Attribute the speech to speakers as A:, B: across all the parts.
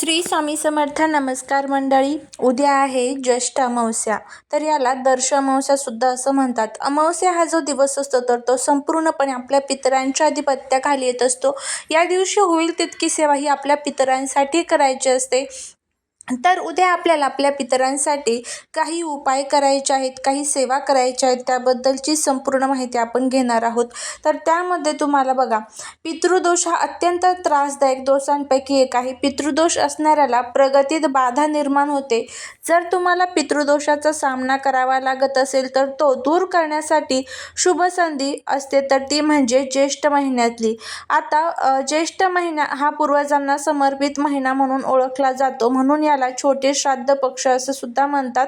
A: श्री स्वामी समर्थ नमस्कार मंडळी. उद्या आहे ज्येष्ठ अमावस्या. तर याला दर्श अमावस्या सुद्धा असं म्हणतात. अमावस्या हा जो दिवस असतो तर तो संपूर्णपणे आपल्या पितरांच्या आधिपत्याखाली येत असतो. या दिवशी होईल तितकी सेवा ही आपल्या पितरांसाठी करायची असते. तर उद्या आपल्याला आपल्या पितरांसाठी काही उपाय करायचे आहेत काही सेवा करायच्या आहेत त्याबद्दलची संपूर्ण माहिती आपण घेणार आहोत. तर त्यामध्ये तुम्हाला बघा पितृदोष हा अत्यंत त्रासदायक दोषांपैकी एक आहे. पितृदोष असणाऱ्याला प्रगतीत बाधा निर्माण होते. जर तुम्हाला पितृदोषाचा सामना करावा लागत असेल तर तो दूर करण्यासाठी शुभ संधी असते. तर ती म्हणजे ज्येष्ठ महिन्यातली. आता ज्येष्ठ महिना हा पूर्वजांना समर्पित महिना म्हणून ओळखला जातो. म्हणून या याला छोटे श्राद्ध पक्ष असं सुद्धा म्हणतात.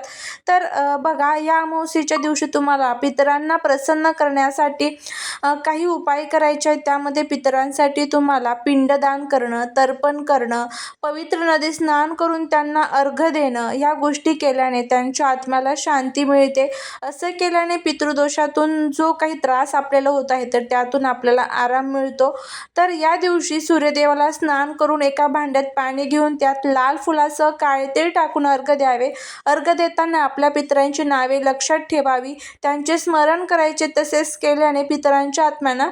A: तर बघा या अमावस्येच्या दिवशी तुम्हाला पितरांना प्रसन्न करण्यासाठी काही उपाय करायचे आहेत. त्यामध्ये पितरांसाठी तुम्हाला पिंडदान करणं तर्पण करणं पवित्र नदी स्नान करून त्यांना अर्घ देणं या गोष्टी केल्याने त्यांच्या आत्म्याला शांती मिळते. असं केल्याने पितृदोषातून जो काही त्रास आपल्याला होत आहे तर त्यातून आपल्याला आराम मिळतो. तर या दिवशी सूर्यदेवाला स्नान करून एका भांड्यात पाणी घेऊन त्यात लाल फुलासह काळे तेल टाकून अर्घ द्यावे. अर्घ देताना आपल्या पितरांची नावे लक्षात ठेवावी. त्यांचे स्मरण करायचे तसेच केल्याने पितरांच्या आत्म्यांना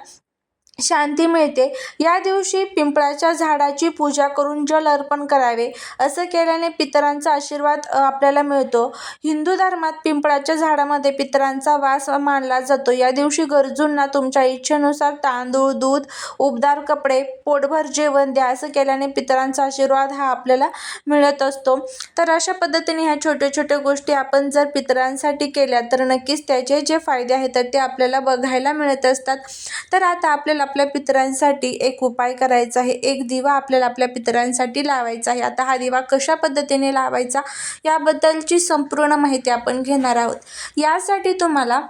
A: शांती मिळते. या दिवशी पिंपळाच्या झाडाची पूजा करून जल अर्पण करावे असं केल्याने पितरांचा आशीर्वाद आपल्याला मिळतो. हिंदू धर्मात पिंपळाच्या झाडामध्ये पितरांचा वास मानला जातो. या दिवशी गरजूंना तुमच्या इच्छेनुसार तांदूळ दूध उबदार कपडे पोटभर जेवण द्या असं केल्याने पितरांचा आशीर्वाद हा आपल्याला मिळत असतो. तर अशा पद्धतीने ह्या छोट्या छोट्या गोष्टी आपण जर पितरांसाठी केल्या तर नक्कीच त्याचे जे फायदे आहेत तर ते आपल्याला बघायला मिळत असतात. तर आता आपल्याला आपल्या पितरांसाठी एक उपाय करायचा आहे. एक दिवा आपल्याला आपल्या पितरांसाठी लावायचा आहे. आता हा दिवा कशा पद्धतीने लावायचा? याबद्दलची संपूर्ण माहिती आपण घेणार आहोत. यासाठी तुम्हाला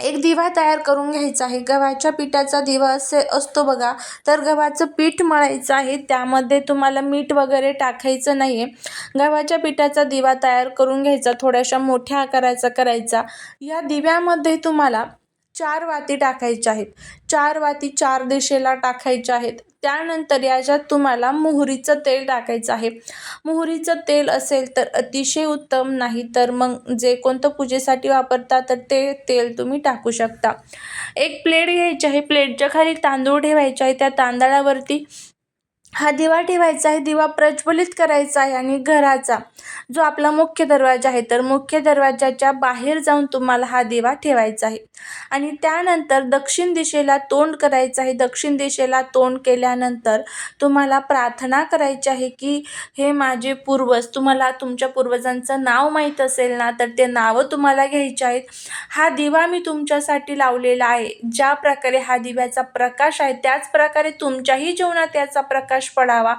A: एक दिवा तयार करून घ्यायचा आहे. गव्हाच्या पिठाचा दिवा असे असतो बघा. तर गव्हाचं पीठ मळायचं आहे. त्यामध्ये तुम्हाला मीठ वगैरे टाकायचं नाही आहे गव्हाच्या पिठाचा दिवा तयार करून घ्यायचा. थोड्याशा मोठ्या आकाराचा करायचा. या दिव्यामध्ये तुम्हाला चार वाती टाकायच्या आहेत. चार वाती चार दिशेला टाकायच्या आहेत. त्यानंतर याच्यात तुम्हाला मोहरीचं तेल टाकायचं आहे. मोहरीचं तेल असेल तर अतिशय उत्तम नाही तर मग जे कोणतं पूजेसाठी वापरता तर ते तेल तुम्ही टाकू शकता. एक प्लेट घ्यायची आहे. प्लेटच्या खाली तांदूळ ठेवायचे आहे. त्या तांदळावरती हा दिवा ठेवायचा आहे दिवा प्रज्वलित करायचा आहे आणि घराचा जो आपला मुख्य दरवाजा आहे तर मुख्य दरवाजाच्या बाहेर जाऊन तुम्हाला हा दिवा ठेवायचा आहे. आणि त्यानंतर दक्षिण दिशेला तोंड करायचं आहे. दक्षिण दिशेला तोंड केल्यानंतर तुम्हाला प्रार्थना करायची आहे की हे माझे पूर्वज तुम्हाला तुमच्या पूर्वजांचं नाव माहीत असेल ना तर ते नावं तुम्हाला घ्यायचे आहेत. हा दिवा मी तुमच्यासाठी लावलेला आहे. ज्या प्रकारे हा दिव्याचा प्रकाश आहे त्याच प्रकारे तुमच्याही जीवनात याचा प्रकाश पडावा.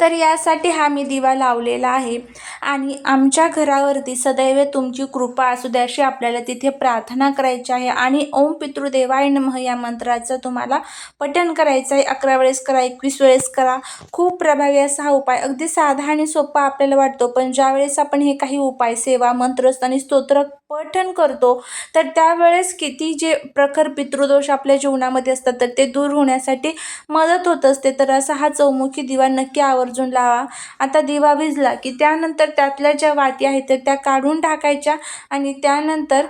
A: तर यासाठी हा मी दिवा लावलेला आहे. आणि आमच्या घरावरती सदैव तुमची कृपा असू द्या अशी आपल्याला तिथे प्रार्थना करायची आहे. आणि ओम पितृदेवाय नमः या मंत्राचं तुम्हाला पठण करायचं आहे. अकरा वेळेस करा एकवीस वेळेस करा. खूप प्रभावी असा हा उपाय अगदी साधा आणि सोपा आपल्याला वाटतो. पण ज्यावेळेस आपण हे काही उपाय सेवा मंत्र आणि स्तोत्र पठण करतो तर त्यावेळेस किती जे प्रखर पितृदोष आपल्या जीवनामध्ये असतात तर ते दूर होण्यासाठी मदत होत असते. तर असा हा चौमुखी दिवा नक्की आवर्जून लावा. आता दिवा विजला की त्यानंतर त्यातल्या ज्या वाती आहेत तर त्या काढून टाकायच्या आणि त्यानंतर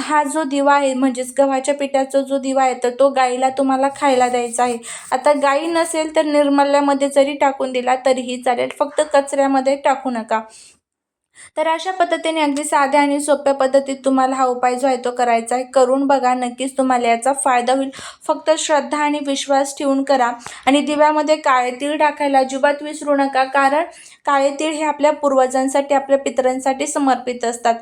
A: हा जो दिवा आहे म्हणजेच गव्हाच्या पिठाचा जो दिवा आहे तर तो गाईला तुम्हाला खायला द्यायचा आहे. आता गाई नसेल तर निर्मल्यामध्ये जरी टाकून दिला तरीही चालेल. फक्त कचऱ्यामध्ये टाकू नका. तर अशा पद्धतीने अगदी साध्या आणि सोप्या पद्धतीत तुम्हाला हा उपाय जो आहे तो करायचा आहे. करून बघा नक्कीच तुम्हाला याचा फायदा होईल. फक्त श्रद्धा आणि विश्वास ठेवून करा. आणि दिव्यामध्ये काळे तीळ टाकायला अजिबात विसरू नका कारण काळे तीळ हे आपल्या पूर्वजांसाठी आपल्या पितरांसाठी समर्पित असतात.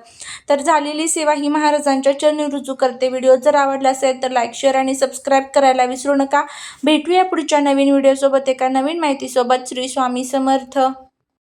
A: तर झालेली सेवा ही महाराजांच्या चरणी रुजू करते. व्हिडिओ जर आवडला असेल तर लाईक शेअर आणि सबस्क्राईब करायला विसरू नका. भेटूया पुढच्या नवीन व्हिडिओसोबत एका नवीन माहितीसोबत. श्री स्वामी समर्थ.